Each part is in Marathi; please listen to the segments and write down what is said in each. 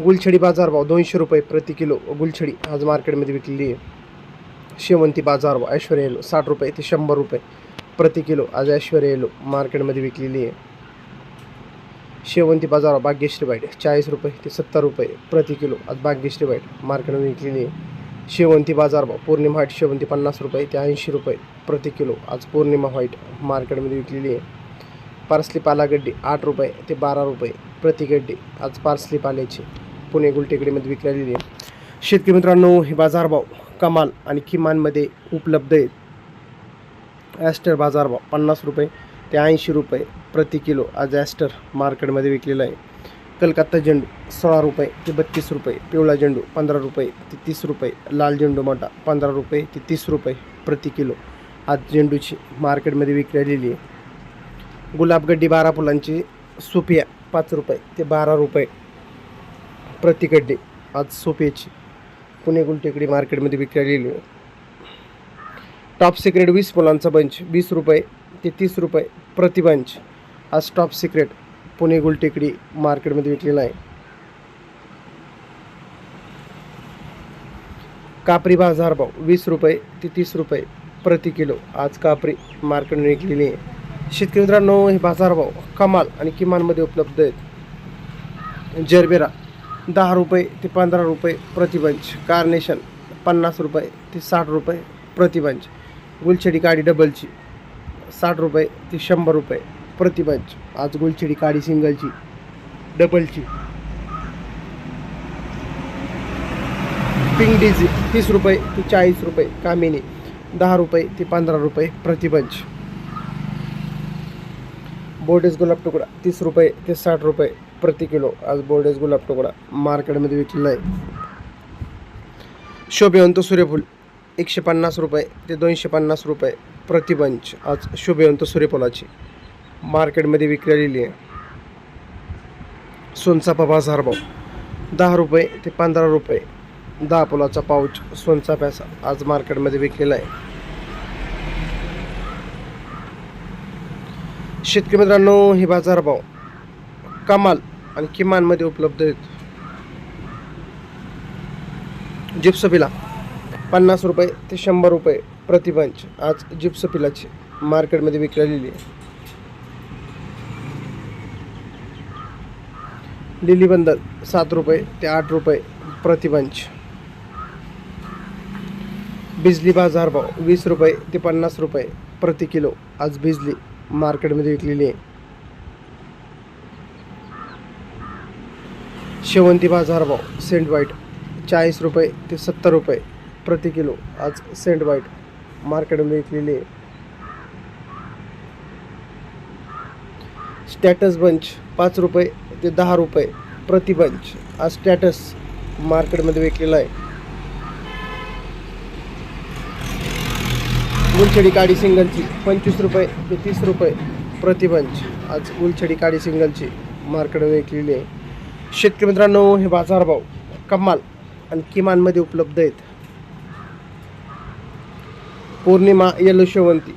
गुलछडी बाजारभाव दोनशे रुपये प्रति किलो. गुलछडी आज मार्केटमध्ये विकलेली आहे. शेवंती बाजारभाव ऐश्वर्या येलो साठ रुपये ते शंभर रुपये प्रति किलो. आज ऐश्वर्या येलो मार्केटमध्ये विकलेली आहे. शेवंती बाजारभाव भाग्यश्री बाईट चाळीस रुपये ते सत्तर रुपये प्रति किलो. आज भाग्यश्री बाईट मार्केटमध्ये विकलेली आहे. शेवंती बाजारभाव पौर्णिमा व्हाईट शेवंती पन्नास रुपये ते ऐंशी रुपये प्रति किलो. आज पौर्णिमा व्हाईट मार्केटमध्ये विकलेली आहे. पार्सली पालागड्डी आठ रुपये ते बारा रुपये प्रति गड्डी आज पार्सली पाल्याची पुणे गुलटेकडीमध्ये विकलेली आहे. शेतकरी मित्रांनो हे बाजारभाव कमाल आणि किमानमध्ये उपलब्ध आहेत. ॲस्टर बाजारभाव पन्नास रुपये ते ऐंशी रुपये प्रति किलो आज ॲस्टर मार्केटमध्ये विकलेला आहे. कलकत्ता झेंडू सोळा रुपये ते बत्तीस रुपये पिवळा झेंडू पंधरा रुपये ते तीस रुपये लाल झेंडू मोठा पंधरा रुपये ते तीस रुपये प्रति किलो आज झेंडूची मार्केटमध्ये विकलेली आहे. गुलाबगड्डी बारा फुलांची सुपिया पाच रुपये ते बारा रुपये प्रतिकड्डे आज सोपेची पुणे गुलटेकडी मार्केटमध्ये विकायलेली आहे. टॉप सिक्रेट वीस फुलांचा बंच वीस रुपये ते तीस रुपये प्रति बंच आज टॉप सिक्रेट पुणे गुलटेकडी मार्केटमध्ये विकलेला आहे. कापरी बाजारभाव वीस रुपये ते तीस रुपये प्रति किलो. आज कापरी मार्केटमध्ये विकलेली आहे. शेतकरी मित्रांनो हे बाजारभाव कमाल आणि किमानमध्ये उपलब्ध आहेत. जरबेरा दहा रुपये ते पंधरा रुपये प्रतिबंच. कार्नेशन पन्नास रुपये ते साठ रुपये प्रतिबंच. गुलछडी काडी डबलची साठ रुपये ते शंभर रुपये प्रतिबंच. आज गुलछडी काडी सिंगलची डबलची पिंक डिझी तीस रुपये ते चाळीस रुपये कामिनी दहा रुपये ते पंधरा रुपये प्रतिबंच. बोर्डेस गुलाब तुकडा तीस रुपये ते साठ रुपये प्रति किलो. आज बोर्डेस गुलाब तुकडा मार्केटमध्ये विकलेला आहे. शोभेवंत सूर्यफूल एकशे पन्नास रुपये ते दोनशे पन्नास रुपये प्रतिबंच आज शोभेवंत सूर्यफुलाची मार्केटमध्ये विकलेली आहे. सोनचापा बाजारभाव दहा रुपये ते पंधरा रुपये. दहा फुलाचा पाऊच सोनचाप्याचा आज मार्केटमध्ये विकलेला आहे. शेतकरी मित्रांनो हे बाजारभाव कमाल आणि किमानमध्ये उपलब्ध आहेत. जिप्सपिला पन्नास रुपये ते शंभर रुपये प्रतिबंच आज जिप्सपिलाची मार्केटमध्ये विकलेली आहे. लिलीबंदल सात रुपये ते आठ रुपये प्रतिबंच. बिजली बाजारभाव वीस रुपये ते पन्नास रुपये प्रति किलो आज बिजली मार्केटमध्ये विकलेली आहे. शेवंती बाजारभाव सेंट वाईट चाळीस रुपये ते सत्तर रुपये प्रति किलो. आज सेंट वाईट मार्केटमध्ये विकलेली आहे. स्टॅटस बंच पाच रुपये ते दहा रुपये प्रति बंच. आज स्टॅटस मार्केटमध्ये विकलेला आहे. गुलछडी काडी सिंगलची पंचवीस रुपये ते तीस रुपये प्रतिबंच. आज गुलछडी काडी सिंगलची मार्केट विकलेली आहे. शेतकरी मित्रांनो हे बाजारभाव कमाल आणि किमानमध्ये उपलब्ध आहेत. पौर्णिमा येलो शेवंती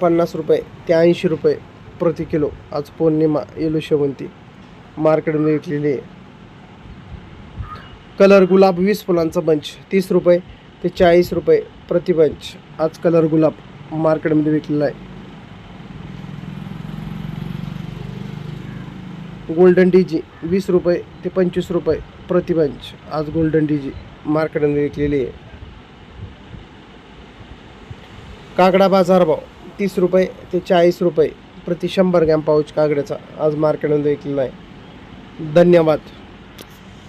पन्नास रुपये ते ऐंशी रुपये प्रति किलो. आज पौर्णिमा येलो शेवंती मार्केटमध्ये विकलेली आहे. कलर गुलाब वीस फुलांचा बंच तीस रुपये ते चाळीस रुपये प्रतिबंच. आज कलर गुलाब मार्केटमध्ये विकलेला आहे. गोल्डन डीजी वीस रुपये ते पंचवीस रुपये प्रतिबंच. आज गोल्डन डीजी मार्केटमध्ये विकलेली आहे. कागडा बाजारभाव तीस रुपये ते चाळीस रुपये. प्रति शंभर ग्रॅम पाऊच कागड्याचा आज मार्केटमध्ये विकलेला आहे. धन्यवाद.